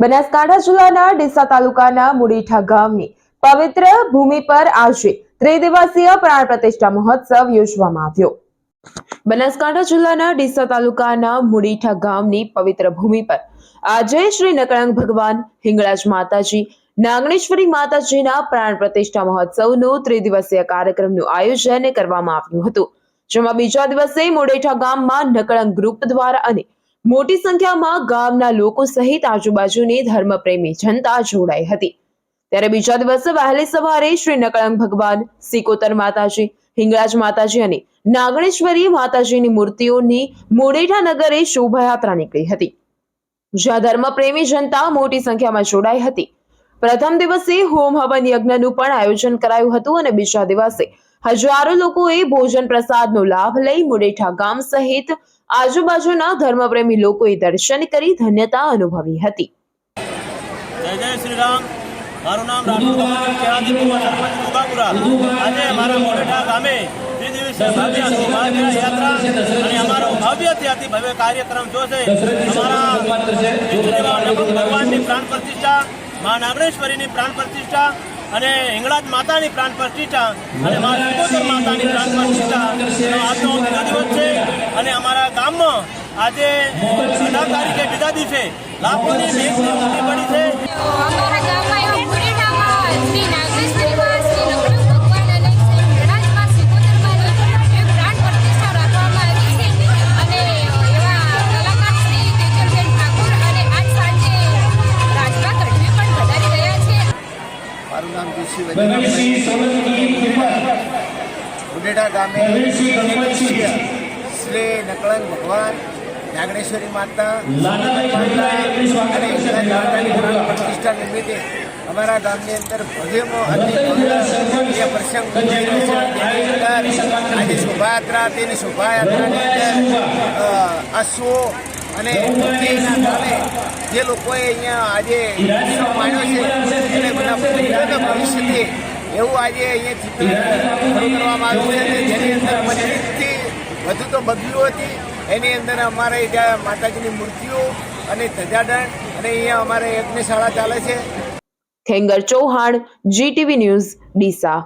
બનાસકાંઠા જિલ્લાના ડીસા તાલુકાના મુડીઠા ગામની પવિત્ર ભૂમિ પર આજે ત્રિદિવસીય પ્રાણ પ્રતિષ્ઠા મહોત્સવ યોજવામાં આવ્યો. બનાસકાંઠા જિલ્લાના ડીસા તાલુકાના મુડીઠા ગામની પવિત્ર ભૂમિ પર આજે શ્રી નકળંગ ભગવાન હિંગળાજ માતાજી, નાગણેશ્વરી માતાજીના પ્રાણ પ્રતિષ્ઠા મહોત્સવનું ત્રિદિવસીય કાર્યક્રમનું આયોજન કરવામાં આવ્યું હતું, જેમાં બીજા દિવસે મુડેઠા ગામમાં નકળંગ ગ્રુપ દ્વારા અને મોટી સંખ્યામાં ગામના લોકો સહિત આજુબાજુની ધર્મપ્રેમી જનતા જોડાઈ હતી. ત્યારે બીજા દિવસે વહેલી સવારે શ્રી નકળંગ ભગવાન સિકોતર માતાજી, હિંગળાજ માતાજી અને નાગણેશ્વરી માતાજીની મૂર્તિઓની મોડેઠા નગરે શોભાયાત્રા નીકળી હતી. જ્યાં ધર્મપ્રેમી જનતા મોટી સંખ્યામાં જોડાઈ હતી. પ્રથમ દિવસે હોમ હવન યજ્ઞનું પણ આયોજન કરાયું હતું અને બીજા દિવસે હજારો લોકોએ ભોજન પ્રસાદનો લાભ લઈ મુડેઠા ગામ સહિત આજુબાજુના ધર્મપ્રેમી લોકોએ દર્શન કરી ધન્યતા અનુભવી હતી. જય જય શ્રી રામ મારું નામ આજે અમારા મોડેઠા ગામે અને અમારો ભવ્યથી ભવ્ય કાર્યક્રમ જોશે. અમારા ભગવાનની પ્રાણ પ્રતિષ્ઠા મા નાગણેશ્વરીની પ્રાણ પ્રતિષ્ઠા અને હિંગળાજ માતાની પ્રાણ પ્રતિષ્ઠા અને મા માતાની પ્રાણ પ્રતિષ્ઠા. આજનો બીજો દિવસ છે અને અમારા ગામમાં આજે અઢાર તારીખે બીજા દિવસે લાખોની મેઘની ઉડેડા ગામે શ્રી નકળંગ ભગવાન નાગણેશ્વરી માતા પ્રતિષ્ઠા નિમિત્તે અમારા ગામની અંદર ભવ્યમાં પ્રસંગ તેની આજે શોભાયાત્રા હતી શોભાયાત્રાની અંદર અશ્વો અને જે લોકોએ અહીંયા આજે માણ્યો છે એને બધા ભવિષ્યથી એવું આજે અહીંયા ચિત્ર શરૂ કરવામાં આવ્યું છે અને જેની અંદર મજબૂતથી વધુ તો બગીઓ હતી એની અંદર અમારે ત્યાં માતાજીની મૂર્તિઓ અને ધજાદંડ અને અહીંયા અમારે યજ્ઞશાળા ચાલે છે. Khengar Chauhan GTV news Deesa.